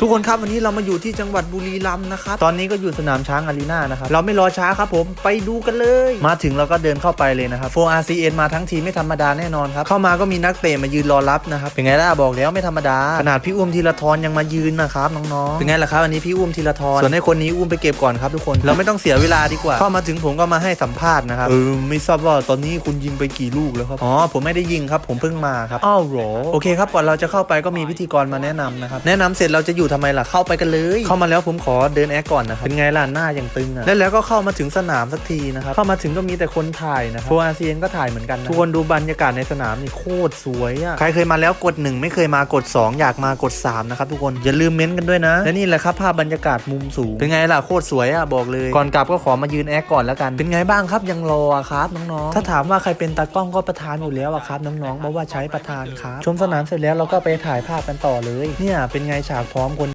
ทุกคนครับวันนี้เรามาอยู่ที่จังหวัดบุรีรัมย์นะครับตอนนี้ก็อยู่สนามช้างอารีนานะครับเราไม่รอช้าครับผมไปดูกันเลย มาถึงเราก็เดินเข้าไปเลยนะครับโฟ RCN มาทั้งทีมไม่ธรรมดาแน่นอนครับเข้ามาก็มีนักเตะมายืนรอรับนะครับเป็นไงล่ะบอกแล้วไม่ธรรมดา ขนาดพี่อุ้มธีรทรยังมายืนนะครับน้องๆเป็นไงล่ะครับอันนี้พี่อุ้มธีรทรส่วนให้คนนี้อุ้มไปเก็บก่อนครับทุกคนเราไม่ต้องเสียเวลาดีกว่า เข้ามาถึงผมก็มาให้สัมภาษณ์นะครับเออไม่ทราบว่าตอนนี้คุณยิงไปกี่ลูกแล้วครับอ๋อผมไม่ได้ยิงครับผมเพิ่งมาครับอ้าวเหรอโอเคครับก่อนเราจะเข้าไปก็มีพิธีกรมาแนะนำนะครับแนะนำเสร็จเราจะอยู่ทำไมล่ะเข้าไปกันเลย เข้ามาแล้วผมขอเดินแอคก่อนนะครับเป็นไงล่ะหน้าอย่างตึงอะแล้วแล้วก็เข้ามาถึงสนามสักทีนะครับเข้ามาถึงก็มีแต่คนถ่ายนะครับโฟอาเซียนก็ถ่ายเหมือนกันนะทุกคนดูบรรยากาศในสนามนี่โคตรสวยอะใครเคยมาแล้วกดหนึ่งไม่เคยมากดสองอยากมากดสามนะครับทุกคนอย่าลืมเม้นต์กันด้วยนะและนี่แหละครับภาพบรรยากาศมุมสูงเป็นไงล่ะโคตรสวยอะบอกเลยก่อนกลับก็ขอมายืนแอคก่อนแล้วกัน เป็นไงบ้างครับยังรออะครับน้องๆถ้าถามว่าใครเป็นตากล้องก็ประธานอยู่แล้วอะครับน้องๆเพราะว่าใช้ประธานครับชมสนามเสร็จแล้วเราก็ไปถ่ายภาพกันต่อเลย เนี่ยเป็นไงฉากพร้อม